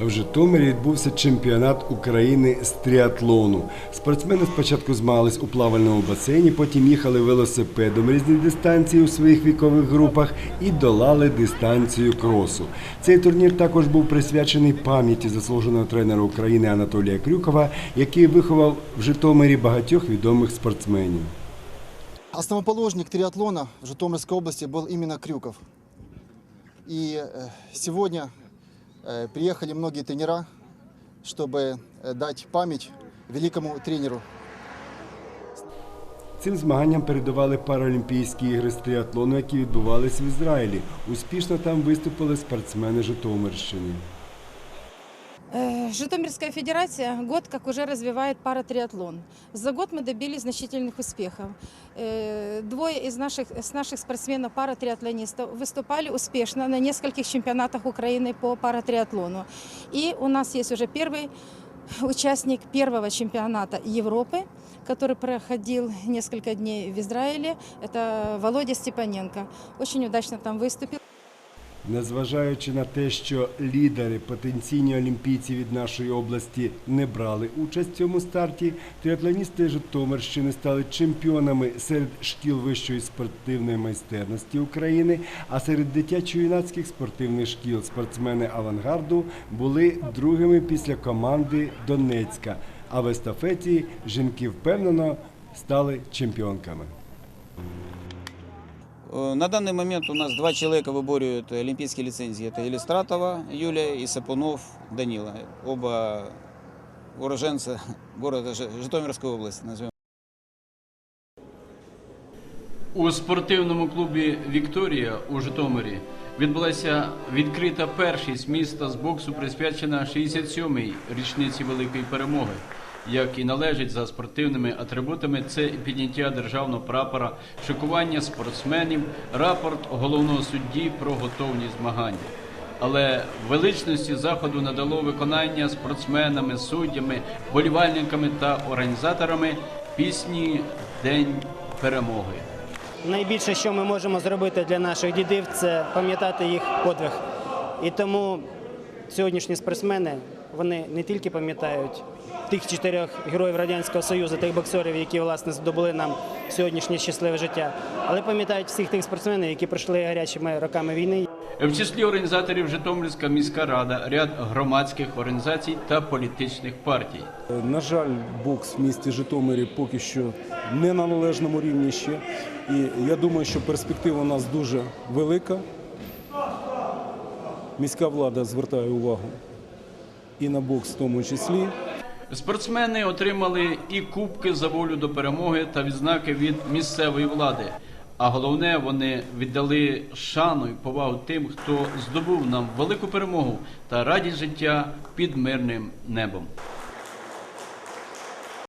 В Житомирі відбувся чемпіонат України з тріатлону. Спортсмени спочатку змагались у плавальному басейні, потім їхали велосипедом різні дистанції у своїх вікових групах і долали дистанцію кросу. Цей турнір також був присвячений пам'яті заслуженого тренера України Анатолія Крюкова, який виховав в Житомирі багатьох відомих спортсменів. Основоположник триатлона в Житомирской области был именно Крюков. И э, сегодня э, приехали многие тренера, чтобы э, дать память великому тренеру. Цим змаганням передавали Паралімпійські ігри з тріатлону, які відбувалися в Ізраїлі. Успішно там виступили спортсмени Житомирщини. Житомирская федерация год как уже развивает паратриатлон. За год мы добились значительных успехов. Э, Двое из наших, с наших спортсменов паратриатлонистов выступали успешно на нескольких чемпионатах Украины по паратриатлону. И у нас есть уже первый участник первого чемпионата Европы, который проходил несколько дней в Израиле. Это Володя Степаненко. Очень удачно там выступил. Незважаючи на те, що лідери, потенційні олімпійці від нашої області не брали участь в цьому старті, триатлоністи Житомирщини стали чемпіонами серед шкіл вищої спортивної майстерності України, а серед дитячо-юнацьких спортивних шкіл спортсмени авангарду були другими після команди Донецька. А в естафеті жінки впевнено стали чемпіонками. Э, На данный момент у нас два человека выборивают олимпийские лицензии. Это Елистратова Юлия и Сапунов Данила. Оба уроженцы города Жи- Житомирской области. Назовем. У спортивному клубі Вікторія у Житомирі відбулася відкрита першість міста з боксу, присвячена 67-й річниці великої перемоги. Як і належить за спортивними атрибутами, це підняття державного прапора, шикування спортсменів, рапорт головного судді про готовність змагання. Але величності заходу надало виконання спортсменами, суддями, болівальниками та організаторами пісні День перемоги. Найбільше, що ми можемо зробити для наших дідів, це пам'ятати їх подвиг. І тому сьогоднішні спортсмени вони не тільки пам'ятають тих чотирьох героїв Радянського Союзу, тих боксерів, які власне здобули нам сьогоднішнє щасливе життя, але пам'ятають всіх тих спортсменів, які пройшли гарячими роками війни. В числі організаторів Житомирська міська рада, ряд громадських організацій та політичних партій. На жаль, бокс в місті Житомирі поки що не на належному рівні ще. І я думаю, що перспектива у нас дуже велика. Міська влада звертає увагу і на бокс в тому числі. Спортсмени отримали і кубки за волю до перемоги та відзнаки від місцевої влади. А головне, вони віддали шану і повагу тим, хто здобув нам велику перемогу та радість життя під мирним небом.